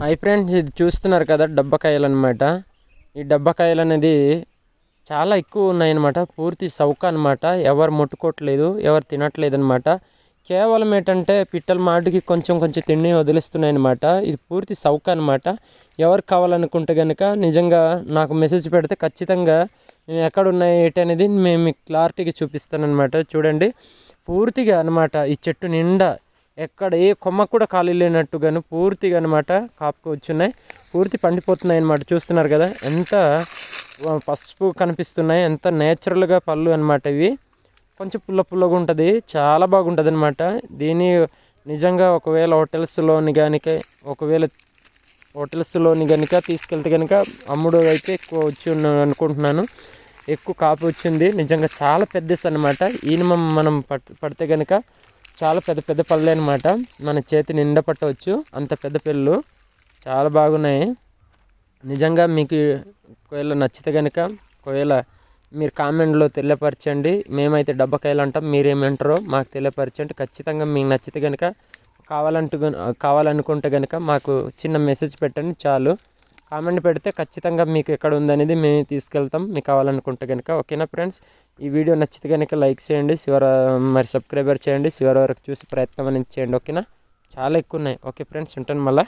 Hi friends ఇది చూస్తున్నారు కదా డబ్బకాయలు అనమాట ఈ డబ్బకాయలు అనేది చాలా ఎక్కువ ఉన్నాయన్నమాట. పూర్తి సౌక అనమాట ఎవరు ముట్టుకోవట్లేదు ఎవరు తినట్లేదు అనమాట కేవలం ఏంటంటే పిట్టల మాటికి కొంచెం కొంచెం తిండి వదిలిస్తున్నాయి అనమాట ఇది పూర్తి సౌక అనమాట ఎవరు కావాలనుకుంటే కనుక నిజంగా నాకు మెసేజ్ పెడితే ఖచ్చితంగా నేను ఎక్కడ ఉన్నాయి ఏంటి అనేది మేము క్లారిటీగా చూపిస్తానమాట చూడండి పూర్తిగా అనమాట ఈ చెట్టు నిండా ఎక్కడ ఏ కొమ్మ కూడా ఖాళీ లేనట్టుగాను పూర్తిగా అనమాట కాపుకు వచ్చున్నాయి పూర్తి పండిపోతున్నాయి అనమాట చూస్తున్నారు కదా ఎంత పసుపు కనిపిస్తున్నాయి. ఎంత నేచురల్గా పళ్ళు అనమాట ఇవి. కొంచెం పుల్ల పుల్లగా ఉంటుంది. చాలా బాగుంటుంది అనమాట దీని నిజంగా ఒకవేళ హోటల్స్లోని కనుక ఒకవేళ హోటల్స్లోని కనుక తీసుకెళ్తే కనుక అమ్ముడు అయితే ఎక్కువ వచ్చి అనుకుంటున్నాను. ఎక్కువ కాపు వచ్చింది. నిజంగా చాలా పెద్దస్ అనమాట ఈయన మనం పట్ పడితే కనుక చాలా పెద్ద పెద్ద పళ్ళు అనమాట మన చేతి నిండా పట్టవచ్చు. అంత పెద్ద పెళ్ళు. చాలా బాగున్నాయి. నిజంగా మీకు ఒకవేళ నచ్చితే కనుక ఒకవేళ మీరు కామెంట్లో తెలియపరచండి. మేమైతే డబ్బకాయలు అంటాం మీరేమంటారో మాకు తెలియపరచండి. ఖచ్చితంగా మీకు నచ్చితే కనుక కావాలంటు కావాలనుకుంటే కనుక మాకు చిన్న మెసేజ్ పెట్టండి చాలు. కామెంట్ పెడితే ఖచ్చితంగా మీకు ఎక్కడ ఉందనేది మేము తీసుకెళ్తాం. మీకు కావాలనుకుంటే కనుక ఓకేనా ఫ్రెండ్స్? ఈ వీడియో నచ్చితే కనుక లైక్ చేయండి శివర మరి సబ్స్క్రైబర్ చేయండి శివర వరకు చూసి ప్రయత్నం అనేది చేయండి ఓకేనా? చాలా ఎక్కువ ఉన్నాయి. ఓకే ఫ్రెండ్స్ ఉంటాను మళ్ళీ.